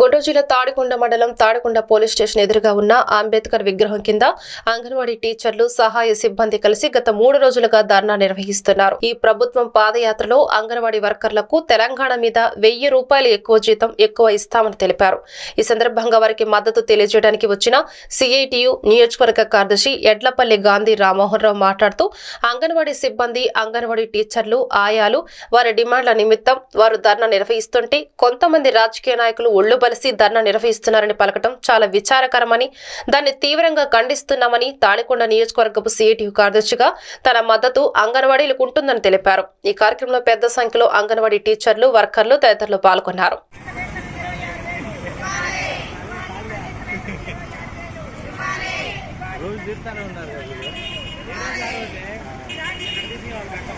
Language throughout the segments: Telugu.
గుంటూరు జిల్లా తాడికొండ మండలం తాడికొండ పోలీస్ స్టేషన్ ఎదురుగా ఉన్న అంబేద్కర్ విగ్రహం కింద అంగన్వాడీ టీచర్లు సహాయ సిబ్బంది కలిసి గత మూడు రోజులుగా ధర్నా నిర్వహిస్తున్నారు. ఈ ప్రభుత్వం పాదయాత్రలో అంగన్వాడీ వర్కర్లకు తెలంగాణ మీద వెయ్యి రూపాయలు ఎక్కువ జీతం ఎక్కువ ఇస్తామని తెలిపారు. ఈ సందర్భంగా వారికి మద్దతు తెలియజేయడానికి వచ్చిన సిఐటియు నియోజకవర్గ కార్యదర్శి ఎడ్లపల్లి గాంధీ రామ్మోహన్ రావు మాట్లాడుతూ అంగన్వాడీ సిబ్బంది అంగన్వాడీ టీచర్లు ఆయాలు వారి డిమాండ్ల నిమిత్తం వారు ధర్నా నిర్వహిస్తుంటే కొంతమంది రాజకీయ నాయకులు ఒళ్ళు కలిసి ధర్నా నిర్వహిస్తున్నారని పలకటం చాలా విచారకరమని దాన్ని తీవ్రంగా ఖండిస్తున్నామని తాళికొండ నియోజకవర్గపు సిఐటియు కార్యదర్శిగా తన మద్దతు అంగన్వాడీలకు ఉంటుందని తెలిపారు. ఈ కార్యక్రమంలో పెద్ద సంఖ్యలో అంగన్వాడీ టీచర్లు వర్కర్లు తదితరులు పాల్గొన్నారు. ఉన్నారు కదా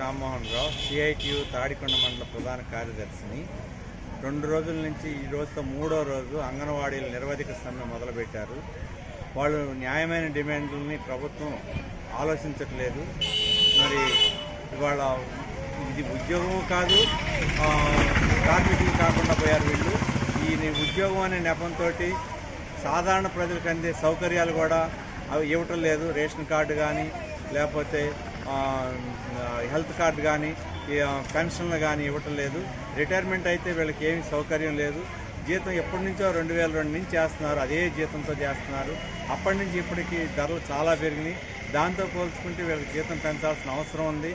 రామ్మోహన్ రావు సిఐటియు తాడికొండ మండల ప్రధాన కార్యదర్శిని. రెండు రోజుల నుంచి ఈ రోజుతో మూడో రోజు అంగన్వాడీలు నిరవధిక సమ్మె మొదలుపెట్టారు. వాళ్ళు న్యాయమైన డిమాండ్లని ప్రభుత్వం ఆలోచించట్లేదు. మరి ఇవాళ ఇది ఉద్యోగం కాదు కార్మికులు కాకుండా పోయారు వీళ్ళు. ఈ ఉద్యోగం అనే నెపంతో సాధారణ ప్రజలకు అందే సౌకర్యాలు కూడా అవి ఇవ్వటం లేదు. రేషన్ కార్డు కానీ లేకపోతే హెల్త్ కార్డు కానీ పెన్షన్లు కానీ ఇవ్వటం లేదు. రిటైర్మెంట్ అయితే వీళ్ళకి ఏమీ సౌకర్యం లేదు. జీతం ఎప్పటి నుంచో రెండు వేల రెండు నుంచి చేస్తున్నారు. అదే జీతంతో చేస్తున్నారు. అప్పటి నుంచి ఇప్పటికీ ధరలు చాలా పెరిగినాయి. దాంతో పోల్చుకుంటే వీళ్ళకి జీతం పెంచాల్సిన అవసరం ఉంది.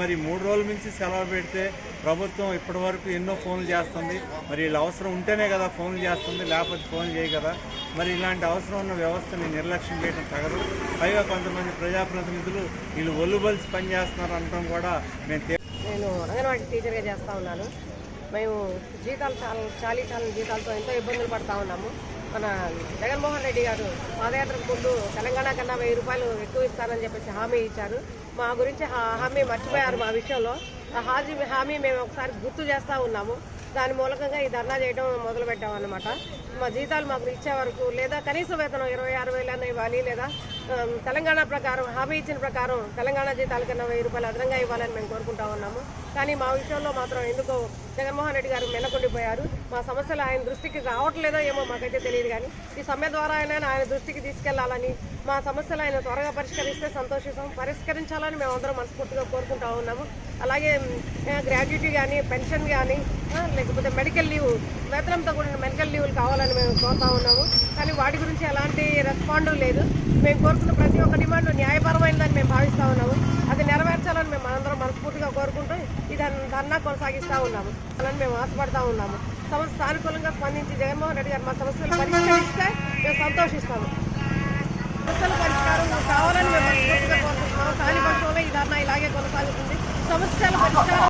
మరి మూడు రోజుల నుంచి సెలవు పెడితే ప్రభుత్వం ఇప్పటి వరకు ఎన్నో ఫోన్లు చేస్తుంది. మరి వీళ్ళ అవసరం ఉంటేనే కదా ఫోన్లు చేస్తుంది లేకపోతే ఫోన్ చేయ కదా. మరి ఇలాంటి అవసరం ఉన్న వ్యవస్థని నిర్లక్ష్యం చేయడం తగదు. పైగా కొంతమంది ప్రజాప్రతినిధులు వీళ్ళు ఒళ్ళుబలిసి పనిచేస్తున్నారు అనడం కూడా మేము నేను అంగన్వాడీ టీచర్గా చేస్తూ ఉన్నాను. మేము జీతాలు చాలా చాలీ చాలా జీతాలతో ఎంతో ఇబ్బందులు పడతా ఉన్నాము. మన జగన్మోహన్ రెడ్డి గారు పాదయాత్రకు ముందు తెలంగాణ కన్నా వెయ్యి రూపాయలు ఎక్కువ ఇస్తారని చెప్పేసి హామీ ఇచ్చారు. మా గురించి హామీ మర్చిపోయారు మా విషయంలో. ఆ హాజీ హామీ మేము ఒకసారి గుర్తు చేస్తూ ఉన్నాము. దాని మూలకంగా ఈ ధర్నా చేయడం మొదలు పెట్టామన్నమాట మా జీతాలు మాకు ఇచ్చే వరకు లేదా కనీస వేతనం ఇరవై ఆరు వేలన్నా ఇవ్వాలి లేదా తెలంగాణ ప్రకారం హామీ ఇచ్చిన ప్రకారం తెలంగాణ జీతాల కన్నా వెయ్యి రూపాయలు అదనంగా ఇవ్వాలని మేము కోరుకుంటా ఉన్నాము. కానీ మా విషయంలో మాత్రం ఎందుకో జగన్మోహన్ రెడ్డి గారు వెనకుండిపోయారు మా సమస్యలు ఆయన దృష్టికి రావట్లేదో ఏమో మాకైతే తెలియదు కానీ ఈ సమ్మె ద్వారా అయినా ఆయన దృష్టికి తీసుకెళ్ళాలని మా సమస్యలు ఆయన త్వరగా పరిష్కరిస్తే సంతోషిస్తాం పరిష్కరించాలని మేము అందరం మనస్ఫూర్తిగా కోరుకుంటా ఉన్నాము. అలాగే గ్రాడ్యుటీ కానీ పెన్షన్ కానీ లేకపోతే మెడికల్ లీవ్ వేతనంతో కూడిన మెడికల్ లీవ్లు కావాలని మేము కోరుతా ఉన్నాము. కానీ వాటి గురించి ఎలాంటి రెస్పాండ్ లేదు. మేము కోరుకున్న ప్రతి ఒక్క డిమాండ్ న్యాయపరమైనదని మేము భావిస్తూ ఉన్నాము. అది నెరవేర్చాలని మేము అందరం మనస్ఫూర్తిగా కోరుకుంటూ ఇది ధర్నా కొనసాగిస్తూ ఉన్నాము. అలాని మేము ఆశపడతా ఉన్నాము. సమస్య సానుకూలంగా స్పందించి జగన్మోహన్ రెడ్డి గారు మా సమస్యలు పరిష్కరిస్తే మేము సంతోషిస్తాము. సమస్యల పరిష్కారం కావాలని మేము మనస్ఫూర్తిగా కోరుకుంటున్నాము. కాని పక్షంలో ఈ ధర్నా ఇలాగే కొనసాగుతుంది. సమస్యల పరిష్కారం